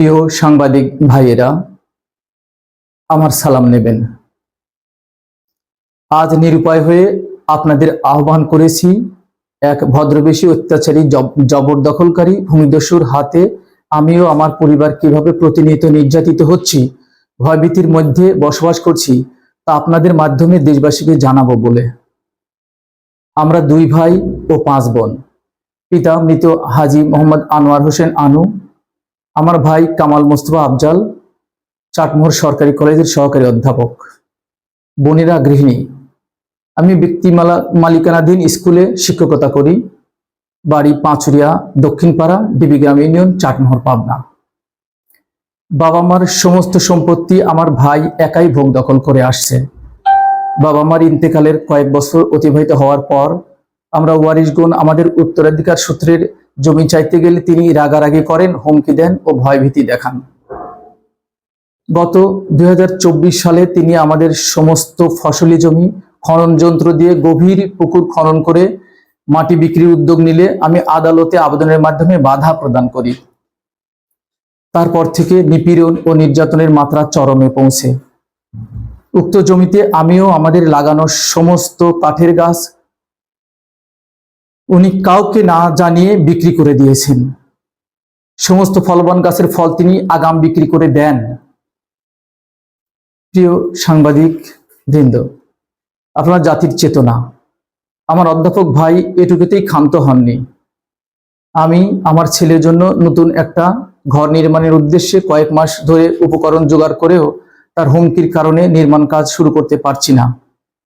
প্রিয় সাংবাদিক ভাইয়েরা, আমার সালাম নেবেন। আজ নিরুপায় হয়ে আপনাদের আহ্বান করেছি এক ভদ্রবেশী অত্যাচারী জবরদখলকারী ভূমিদস্যুর হাতে, আমিও আমার পরিবার কীভাবে প্রতিনিয়ত নির্যাতিত হচ্ছি, ভয়ভীতির মধ্যে বসবাস করছি, তা আপনাদের মাধ্যমে দেশবাসীকে জানাব বলে। আমরা দুই ভাই ও পাঁচ বোন। পিতা মৃত হাজি মোহাম্মদ আনোয়ার হোসেন আনু আমার ভাই কামাল মোস্তফা আফজাল, চাটমোহর সরকারি কলেজের সহকারী অধ্যাপক। বোনেরা গৃহিণী। আমি ব্যক্তি মালা- মালিকানাধীন স্কুলে শিক্ষকতা করি। বাড়ি পাঁচুরিয়া, দক্ষিণপাড়া ডিবিগ্রাম ইউনিয়ন, চাটমোহর, পাবনা। বাবা মার সমস্ত সম্পত্তি আমার ভাই একাই ভোগ দখল করে আসছে। বাবা মার ইন্তেকালের কয়েক বছর অতিবাহিত হওয়ার পর আমরা ওয়ারিশগুন আমাদের উত্তরাধিকার সূত্রের জমি চাইতে গেলে তিনি রাগারাগি করেন, হুমকি দেন ও ভয়ভীতি দেখান। গত দুই সালে তিনি আমাদের সমস্ত ফসলি জমি, খনন যন্ত্র দিয়ে গভীর পুকুর খনন করে মাটি বিক্রির উদ্যোগ নিলে আমি আদালতে আবেদনের মাধ্যমে বাধা প্রদান করি। তারপর থেকে নিপীড়ন ও নির্যাতনের মাত্রা চরমে পৌঁছে। উক্ত জমিতে আমিও আমাদের লাগানো সমস্ত কাঠের গাছ উনি কাউকে না জানিয়ে বিক্রি করে দিয়েছেন। সমস্ত ফলবান গাছের ফল তিনি আগাম বিক্রি করে দেন। প্রিয় সাংবাদিক বৃন্দ, আপনার জাতির চেতনা। আমার অধ্যাপক ভাই এটুকুতেই ক্ষান্ত হননি। আমি আমার ছেলের জন্য নতুন একটা ঘর নির্মাণের উদ্দেশ্যে কয়েক মাস ধরে উপকরণ জোগাড় করেও তার হুমকির কারণে নির্মাণ কাজ শুরু করতে পারছি না।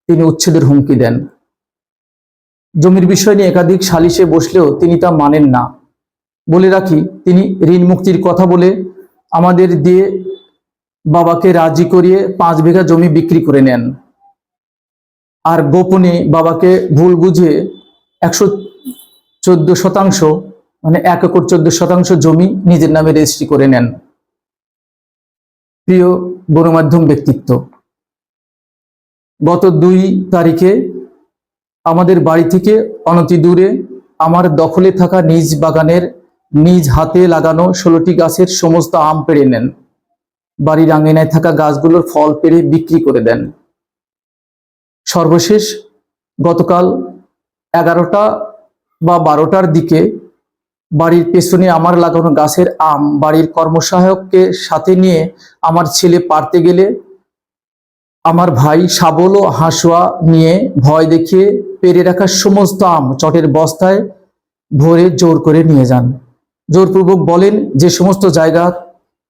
তিনি উচ্ছেদের হুমকি দেন। জমির বিষয় নিয়ে একাধিক সালিশে বসলেও তিনি তা মানেন না। বলে রাখি, তিনি ঋণ মুক্তির কথা বলে আমাদের দিয়ে বাবাকে রাজি করিয়ে পাঁচ বিঘা জমি বিক্রি করে নেন। আর গোপনে বাবাকে ভুল বুঝে একশো চোদ্দ শতাংশ মানে এক একর চোদ্দ শতাংশ জমি নিজের নামে রেজিস্ট্রি করে নেন। প্রিয় গণমাধ্যম ব্যক্তিত্ব, গত দুই তারিখে আমাদের বাড়ি থেকে অনতি দূরে আমার দখলে থাকা নিজ বাগানের নিজ হাতে লাগানো ষোলোটি গাছের সমস্ত আম পেড়ে নেন। বাড়ির আঙিনায় থাকা গাছগুলোর ফল পেড়ে বিক্রি করে দেন। সর্বশেষ, গতকাল এগারোটা বা বারোটার দিকে বাড়ির পেছনে আমার লাগানো গাছের আম বাড়ির কর্মসহায়ককে সাথে নিয়ে আমার ছেলে পারতে গেলে আমার ভাই শাবল ও হাঁসুয়া নিয়ে ভয় দেখিয়ে পেরে রাখা সমস্ত আম চটের বস্তায় ভরে জোর করে নিয়ে যান। জোরপূর্বক বলেন যে সমস্ত জায়গা,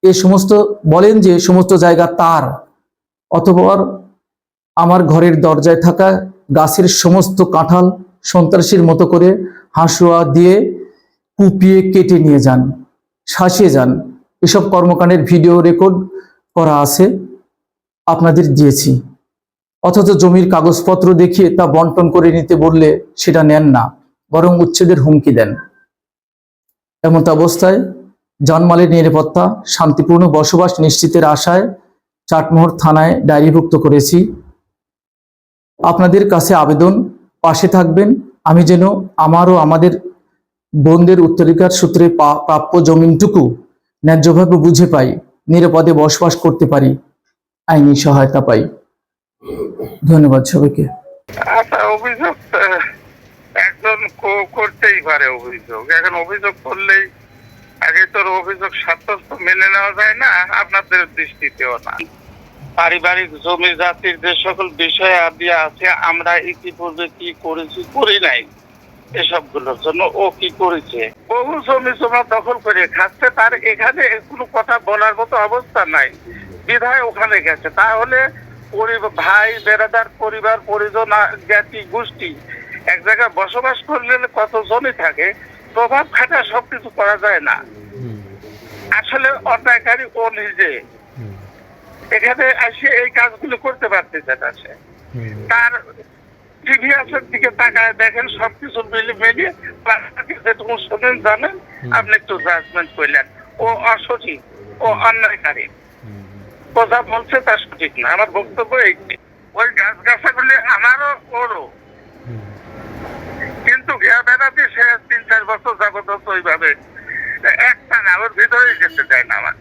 এ সমস্ত, বলেন যে সমস্ত জায়গা তার অতপর আমার ঘরের দরজায় থাকা গাছের সমস্ত কাঁঠাল সন্ত্রাসীর মতো করে হাঁসুয়া দিয়ে কুপিয়ে কেটে নিয়ে যান, শাসিয়ে যান। এসব কর্মকাণ্ডের ভিডিও রেকর্ড করা আছে, আপনাদের দিয়েছি। অথচ জমির কাগজপত্র দেখিয়ে তা বন্টন করে নিতে বললে সেটা নেন না, বরং উচ্ছেদের হুমকি দেন। এমত অবস্থায় জানমালের নিরাপত্তা, শান্তিপূর্ণ বসবাস নিশ্চিতের আশায় চাটমোহর থানায় ডায়েরিভুক্ত করেছি। আপনাদের কাছে আবেদন, পাশে থাকবেন। আমি যেন আমার ও আমাদের বোনদের উত্তরাধিকার সূত্রে প্রাপ্য জমিনটুকু ন্যায্যভাবে বুঝে পাই, নিরাপদে বসবাস করতে পারি, আইনি সহায়তা পাই। ধন্যবাদ সবাইকে। অভিযোগ একজন করতেই পারে অভিযোগ। এখন অভিযোগ করলেই আগে তোর অভিযোগ মেনে নেওয়া যায় না, আপনাদের দৃষ্টিতেও না। পারিবারিক, জমি, জাতির যে সকল বিষয় আদি আছে, আমরা ইতিপূর্বে কি করেছি, করি নাই। এসবগুলোর জন্য ও কি করেছে? বহু জমি জমা দখল করে খাচ্ছে, তার এখানে কোনো কথা বলার মতো অবস্থা নাই। বিধায় ওখানে গেছে। তাহলে ভাই বেড়াদার পরিবার পরিজন জ্ঞাতি গোষ্ঠী এক জায়গায় বসবাস করলে কত জমি থাকে প্রভাব খাটা সবকিছু করা যায় না। আসলে অন্যায়কারী ও নিজে। এখানে এসে এই কাজগুলো করতে পারতেছে না সে। তার প্রিভিয়াসের দিকে তাকায় দেখেন সবকিছু মিলে মিলিয়ে যেটুকু শোনেন জানেন আপনি একটু জাজমেন্ট করলেন। ও অসঠিক ও অন্যায়কারী। কথা বলছে তা সঠিক না। আমার বক্তব্য এইটি ওই গাছ গাছাগুলি আমারও ওরও। কিন্তু ঘেরা বেড়াতে সে তিন চার বছর যাবত ওইভাবে একটা না, ওর ভিতরেই যেতে চায় না আমার